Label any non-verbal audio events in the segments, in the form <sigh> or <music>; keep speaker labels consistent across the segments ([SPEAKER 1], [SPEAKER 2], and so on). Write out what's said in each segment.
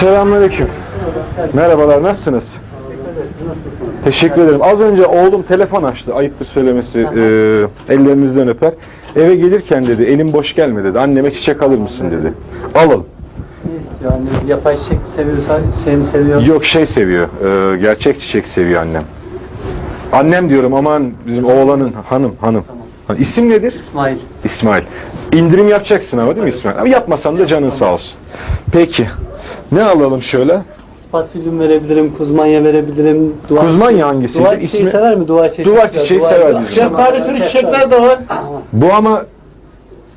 [SPEAKER 1] Selamünaleyküm. Merhabalar, nasılsınız? Teşekkür ederim. Az önce oğlum telefon açtı. Ayıptır söylemesi. Ee, ellerinizden öper. Eve gelirken dedi, elim boş gelme dedi. Anneme çiçek alır mısın dedi. Alalım.
[SPEAKER 2] Ne istiyor anneniz? Yapay çiçek mi seviyorsa şey mi seviyor?
[SPEAKER 1] Yok şey seviyor. ee, gerçek çiçek seviyor annem. Annem diyorum aman bizim oğlanın hanım hanım. Ha, İsim nedir?
[SPEAKER 2] İsmail.
[SPEAKER 1] İsmail. İndirim yapacaksın ama değil mi İsmail? Ama yapmasan da canın sağ olsun. Peki. Ne alalım şöyle?
[SPEAKER 2] Spatülüm verebilirim, kuzmanya verebilirim. Duvar
[SPEAKER 1] Kuzmanya hangisiydi?
[SPEAKER 2] Duvar çiçeği
[SPEAKER 1] İsmi-
[SPEAKER 2] sever mi? Duvar çiçeği.
[SPEAKER 1] Duvar çiçeği sever bizim.
[SPEAKER 2] Şeftali türü çiçekler de var.
[SPEAKER 1] Bu ama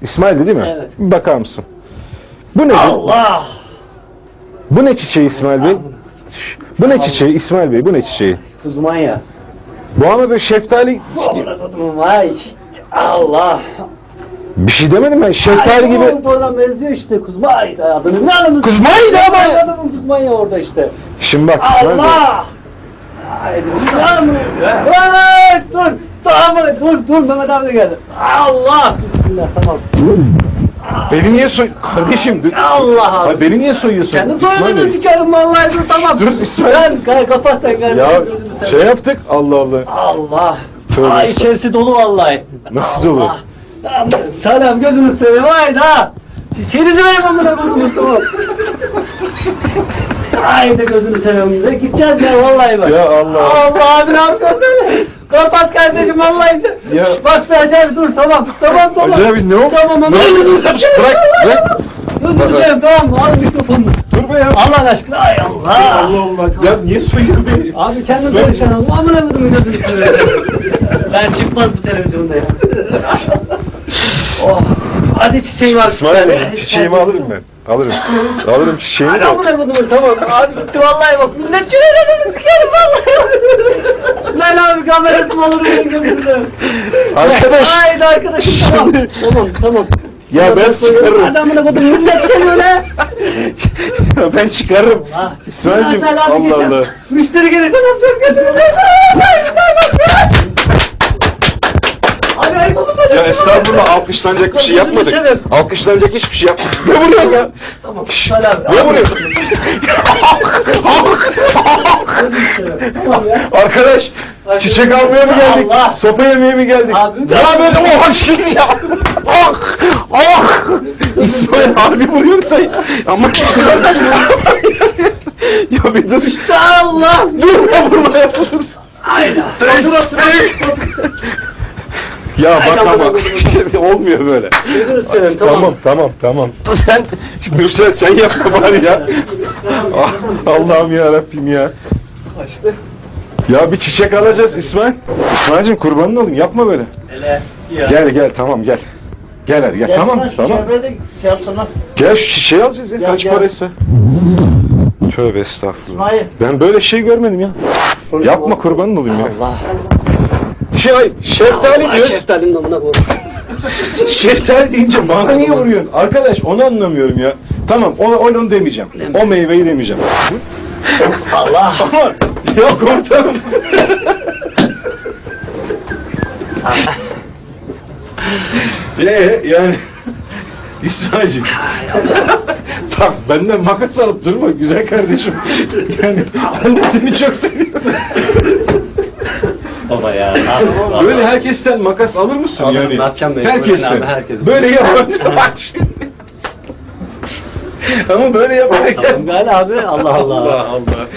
[SPEAKER 1] İsmail'di değil mi?
[SPEAKER 2] Evet.
[SPEAKER 1] Bir bakar mısın? Bu ne?
[SPEAKER 2] Allah!
[SPEAKER 1] Bu ne çiçeği İsmail Bey? Bu ne çiçeği İsmail Bey? Bu ne çiçeği?
[SPEAKER 2] Kuzmanya.
[SPEAKER 1] Bu ama böyle şeftali
[SPEAKER 2] Vay! Allah!
[SPEAKER 1] Bir şey demedim ben. Şeftali gibi.
[SPEAKER 2] Ona benziyor işte kuzmanya adını. Ne adamı?
[SPEAKER 1] Kuzmanya ama.
[SPEAKER 2] Adamın kuzmanya orada işte.
[SPEAKER 1] Şimdi bak.
[SPEAKER 2] Allah! Haydi bismillah. Hey, dur. Tamam dur dur Mehmet abi de geldi. Allah! Bismillah tamam.
[SPEAKER 1] Beni niye soy... Kardeşim dur.
[SPEAKER 2] Allah.
[SPEAKER 1] Ay, beni niye soyuyorsun?
[SPEAKER 2] Kendim soyadını sikerim vallahi dur tamam.
[SPEAKER 1] Dur, İsmail.
[SPEAKER 2] Kay kapat sen kardeşim.
[SPEAKER 1] Ya şey yaptık. Allah Allah.
[SPEAKER 2] Allah.
[SPEAKER 1] Tövbe estağfurullah.
[SPEAKER 2] içerisi dolu vallahi.
[SPEAKER 1] Nasıl dolu?
[SPEAKER 2] Allah. Tamam, Selam gözünü seveyim haydi ha. Çiçeğinizi verin amına koyayım tamam. Haydi gözünü seveyim. Ne gideceğiz ya vallahi bak.
[SPEAKER 1] Ya Allah.
[SPEAKER 2] Allah abi ne yapıyorsun sen? Kapat kardeşim vallahi.
[SPEAKER 1] Ya.
[SPEAKER 2] Şş, bak be acayip dur tamam tamam tamam.
[SPEAKER 1] Acayip ne oldu?
[SPEAKER 2] Tamam ama.
[SPEAKER 1] Ne oldu? Bırak. Bırak.
[SPEAKER 2] Gözünü seveyim tamam al mikrofonunu.
[SPEAKER 1] Dur be ya.
[SPEAKER 2] Allah aşkına ay Allah.
[SPEAKER 1] Allah Allah. Ya niye soyuyorsun beni?
[SPEAKER 2] Abi kendin perişan oldum. Amına koydum gözünü seveyim. ben çıkmaz bu televizyonda ya. <laughs> Hadi çiçeği var.
[SPEAKER 1] İsmail Bey çiçeğimi alırım ben. Alırım. Alırım çiçeğimi
[SPEAKER 2] Hadi
[SPEAKER 1] de.
[SPEAKER 2] amına koydum tamam. Abi gitti vallahi bak. Millet cürelerimi sikerim vallahi. Lan abi kamerası mı olur benim gözümde?
[SPEAKER 1] Arkadaş.
[SPEAKER 2] Haydi arkadaşım tamam. Tamam tamam.
[SPEAKER 1] Ya ben çıkarırım.
[SPEAKER 2] Hadi amına koydum millet geliyor lan.
[SPEAKER 1] Ya ben çıkarırım. İsmail'cim Allah Allah.
[SPEAKER 2] Müşteri gelirse ne yapacağız gözünüzü?
[SPEAKER 1] Ya estağfurullah alkışlanacak bir şey yapmadık. Alkışlanacak hiçbir şey yapmadık. Ne vuruyorsun ya?
[SPEAKER 2] Tamam. Abi.
[SPEAKER 1] Ne?
[SPEAKER 2] Tamam ya.
[SPEAKER 1] Arkadaş çiçek almaya mı geldik?
[SPEAKER 2] Allah.
[SPEAKER 1] Sopa yemeye mi geldik?
[SPEAKER 2] Abi,
[SPEAKER 1] ya böyle oh şimdi ya. Ah ah. İsmail abi vuruyor sen. Ama ya bir dur.
[SPEAKER 2] Allah.
[SPEAKER 1] Dur ya vurma yapılır. Ya bak ama <laughs> olmuyor böyle.
[SPEAKER 2] Gözünü seveyim
[SPEAKER 1] Tamam
[SPEAKER 2] tamam.
[SPEAKER 1] tamam tamam. <laughs> Sen Mürsel sen yapma bari ya. Ah, Allah'ım ya Rabbim ya. Ya bir çiçek alacağız İsmail. İsmail'cim kurbanın olun yapma böyle.
[SPEAKER 2] Hele.
[SPEAKER 1] Gel gel tamam gel. Gel hadi gel tamam tamam.
[SPEAKER 3] Şey yapsana.
[SPEAKER 1] Gel şu çiçeği alacağız ya
[SPEAKER 3] Gel,
[SPEAKER 1] kaç
[SPEAKER 3] gel.
[SPEAKER 1] paraysa. Tövbe estağfurullah.
[SPEAKER 3] İsmail.
[SPEAKER 1] Ben böyle şey görmedim ya. Yapma kurbanın olayım ya.
[SPEAKER 2] Allah.
[SPEAKER 1] Şey, şeftali
[SPEAKER 2] Ay
[SPEAKER 1] diyoruz.
[SPEAKER 2] şeftalinin namına koydum.
[SPEAKER 1] Şeftali deyince bana niye vuruyorsun? Arkadaş onu anlamıyorum ya. Tamam onu, onu demeyeceğim. O meyveyi demeyeceğim.
[SPEAKER 2] Allah.
[SPEAKER 1] Ama ya komutanım. <laughs> Ee yani İsmail'cim. Tamam benden makas alıp durma güzel kardeşim. Yani ben de seni çok seviyorum.
[SPEAKER 2] Baba ya.
[SPEAKER 1] Böyle herkesten makas alır mısın
[SPEAKER 2] Alırım,
[SPEAKER 1] yani?
[SPEAKER 2] ne yapacağım ben?
[SPEAKER 1] Herkesten.
[SPEAKER 2] Abi, herkes.
[SPEAKER 1] Böyle <laughs> şimdi. Ama böyle yapınca
[SPEAKER 2] Tamam gel abi. Allah Allah.
[SPEAKER 1] Allah Allah.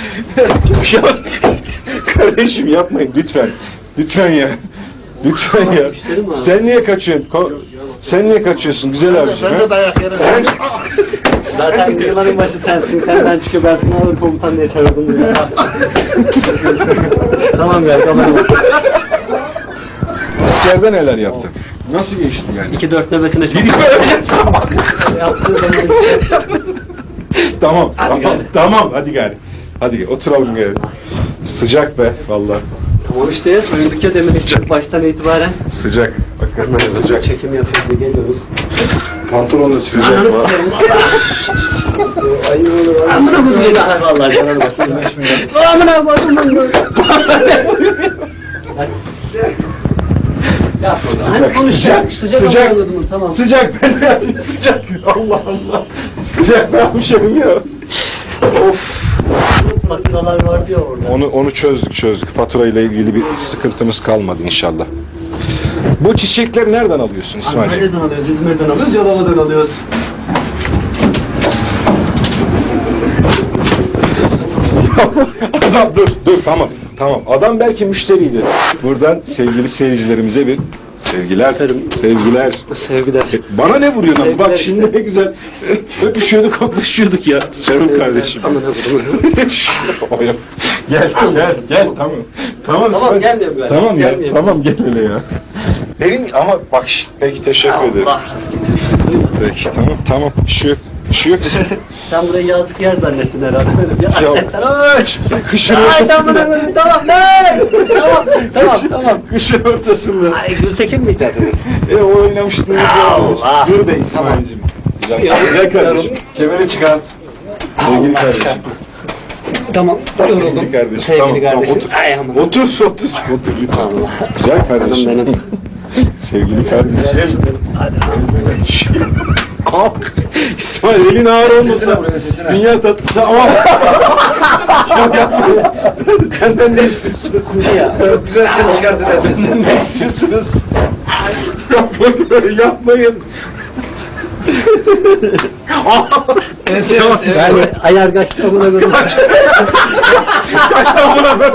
[SPEAKER 1] kardeşim yapmayın lütfen. Lütfen ya. Lütfen ya.
[SPEAKER 2] müşterim.
[SPEAKER 1] Sen niye kaçıyorsun? Ko- Sen niye kaçıyorsun güzel abiciğim?
[SPEAKER 3] Ben
[SPEAKER 1] ha?
[SPEAKER 3] de dayak yerim.
[SPEAKER 1] Sen
[SPEAKER 2] Zaten yılların başı sensin. Senden çıkıyor. Ben seni alır komutan diye çağırdım. <laughs> tamam gel kapatalım.
[SPEAKER 1] askerde neler yaptın? Nasıl geçti yani?
[SPEAKER 2] 2-4 nöbetinde çok
[SPEAKER 1] Bir yapsam bak.
[SPEAKER 2] yaptığı zaman işte.
[SPEAKER 1] Tamam, tamam,
[SPEAKER 2] gari.
[SPEAKER 1] tamam. Hadi gari. Hadi gel, oturalım gari. Sıcak be vallahi.
[SPEAKER 2] Tamam işte soyunduk ya demin ilk baştan itibaren.
[SPEAKER 1] Sıcak. Hakikaten sıcak.
[SPEAKER 2] Çekim yapıyoruz geliyoruz.
[SPEAKER 1] Pantolon da sıcak.
[SPEAKER 2] Ananı
[SPEAKER 1] var.
[SPEAKER 2] sikerim Allah. Ayı olur. Amına koyayım. Ay vallahi canım. Amına koyayım. Ya
[SPEAKER 1] Sıcak, sıcak,
[SPEAKER 2] Sıcak, Tamam.
[SPEAKER 1] Sıcak ben yapayım? Sıcak. Allah Allah. Sıcak ne yapmışım ya? Of.
[SPEAKER 2] Faturalar var diyor orada.
[SPEAKER 1] Onu onu çözdük çözdük. Fatura ile ilgili bir sıkıntımız kalmadı inşallah. Bu çiçekleri nereden alıyorsun İsmail'ciğim?
[SPEAKER 2] Antalya'dan alıyoruz, İzmir'den alıyoruz, Yalova'dan alıyoruz. <laughs>
[SPEAKER 1] Adam dur dur tamam tamam. Adam belki müşteriydi. Buradan sevgili seyircilerimize bir sevgiler. Sevgiler.
[SPEAKER 2] Sevgiler.
[SPEAKER 1] Bana ne vuruyorsun ama? Bak
[SPEAKER 2] Sevgiler
[SPEAKER 1] şimdi
[SPEAKER 2] işte.
[SPEAKER 1] ne güzel öpüşüyorduk, koklaşıyorduk ya. Canım kardeşim.
[SPEAKER 2] Amına koyayım. <laughs>
[SPEAKER 1] gel, gel, gel. Tamam. Tamam,
[SPEAKER 2] Tamam,
[SPEAKER 1] İsmail.
[SPEAKER 2] gelmiyorum ben.
[SPEAKER 1] Tamam ya,
[SPEAKER 2] Gelmiyorum.
[SPEAKER 1] tamam gel hele ya. Benim ama bak peki teşekkür ederim.
[SPEAKER 2] Allah razı getirsin.
[SPEAKER 1] Peki tamam, tamam. Bir şey yok. Şey yok. <laughs>
[SPEAKER 2] Sen burayı yazlık yer zannettin herhalde. Böyle bir
[SPEAKER 1] Ya, Kışın
[SPEAKER 2] Ay tamam
[SPEAKER 1] ortasında.
[SPEAKER 2] tamam tamam. Tamam tamam tamam.
[SPEAKER 1] Kışın ortasında.
[SPEAKER 2] Ay Gültekin miydi adınız?
[SPEAKER 1] E o oynamıştınız ya.
[SPEAKER 2] Allah.
[SPEAKER 1] Dur be İsmail'cim. Güzel,
[SPEAKER 2] Ya,
[SPEAKER 1] güzel kardeşim. Kemeri çıkart. Sevgili kardeşim.
[SPEAKER 2] Tamam yoruldum.
[SPEAKER 1] Sevgili kardeşim.
[SPEAKER 2] Sevgili
[SPEAKER 1] Tamam, tamam,
[SPEAKER 2] kardeşim.
[SPEAKER 1] otur.
[SPEAKER 2] Ay aman.
[SPEAKER 1] Otur, otur, otur lütfen.
[SPEAKER 2] Allah.
[SPEAKER 1] Güzel
[SPEAKER 2] Aslanım
[SPEAKER 1] kardeşim.
[SPEAKER 2] benim. <laughs>
[SPEAKER 1] Sevgili kardeşim. Al. İsmail elin ağır olmasa dünya tatlısı ama Yok yapma. Benden ne istiyorsunuz?
[SPEAKER 2] Ya.
[SPEAKER 3] Çok güzel ses çıkarttı ben
[SPEAKER 1] Benden ne istiyorsunuz? Yapmayın böyle yapmayın. Tamam,
[SPEAKER 3] ses.
[SPEAKER 2] Yani ayar kaçtı amına koyayım.
[SPEAKER 1] Kaçtan buna ben